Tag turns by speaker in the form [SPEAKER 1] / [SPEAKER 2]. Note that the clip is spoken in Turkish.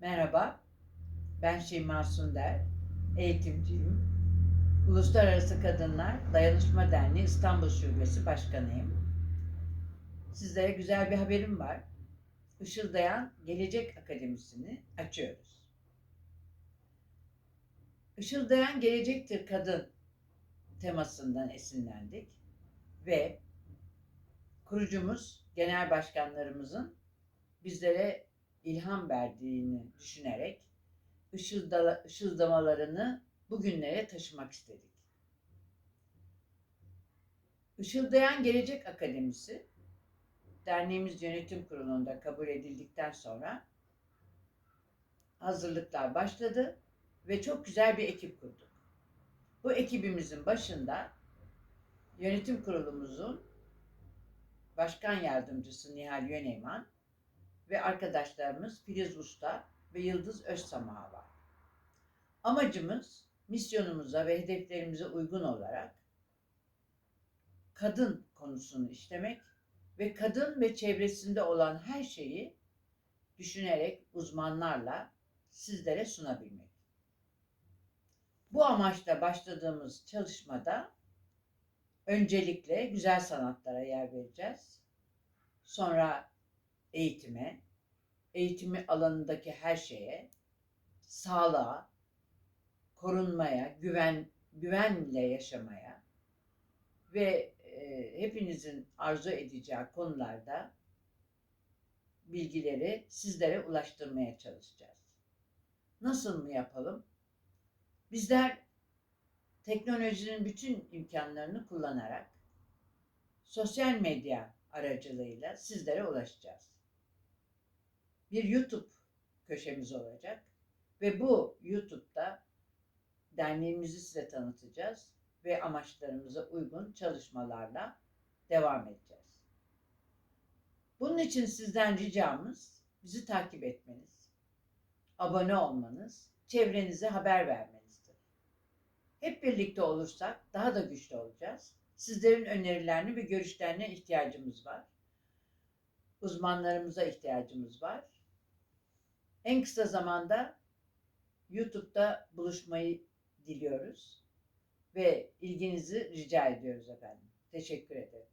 [SPEAKER 1] Merhaba, ben Şeyma Sunder, eğitimciyim. Uluslararası Kadınlar Dayanışma Derneği İstanbul Şubesi Başkanıyım. Sizlere güzel bir haberim var. Işıldayan Gelecek Akademisi'ni açıyoruz. Işıldayan Gelecektir Kadın temasından esinlendik ve kurucumuz, genel başkanlarımızın bizlere ilham verdiğini düşünerek ışılda, ışıldamalarını bugünlere taşımak istedik. Işıldayan Gelecek Akademisi derneğimiz yönetim kurulunda kabul edildikten sonra hazırlıklar başladı ve çok güzel bir ekip kurduk. Bu ekibimizin başında yönetim kurulumuzun başkan yardımcısı Nihal Yöneyman ve arkadaşlarımız Filiz Usta ve Yıldız Özsamaha var. Amacımız misyonumuza ve hedeflerimize uygun olarak kadın konusunu işlemek ve kadın ve çevresinde olan her şeyi düşünerek uzmanlarla sizlere sunabilmek. Bu amaçla başladığımız çalışmada öncelikle güzel sanatlara yer vereceğiz. Sonra eğitime, eğitimi alanındaki her şeye, sağlığa, korunmaya, güven güvenle yaşamaya ve e, hepinizin arzu edeceği konularda bilgileri sizlere ulaştırmaya çalışacağız. Nasıl mı yapalım? Bizler teknolojinin bütün imkanlarını kullanarak sosyal medya aracılığıyla sizlere ulaşacağız. Bir YouTube köşemiz olacak ve bu YouTube'da derneğimizi size tanıtacağız ve amaçlarımıza uygun çalışmalarla devam edeceğiz. Bunun için sizden ricamız bizi takip etmeniz, abone olmanız, çevrenize haber vermenizdir. Hep birlikte olursak daha da güçlü olacağız. Sizlerin önerilerini ve görüşlerine ihtiyacımız var. Uzmanlarımıza ihtiyacımız var. En kısa zamanda YouTube'da buluşmayı diliyoruz ve ilginizi rica ediyoruz efendim. Teşekkür ederim.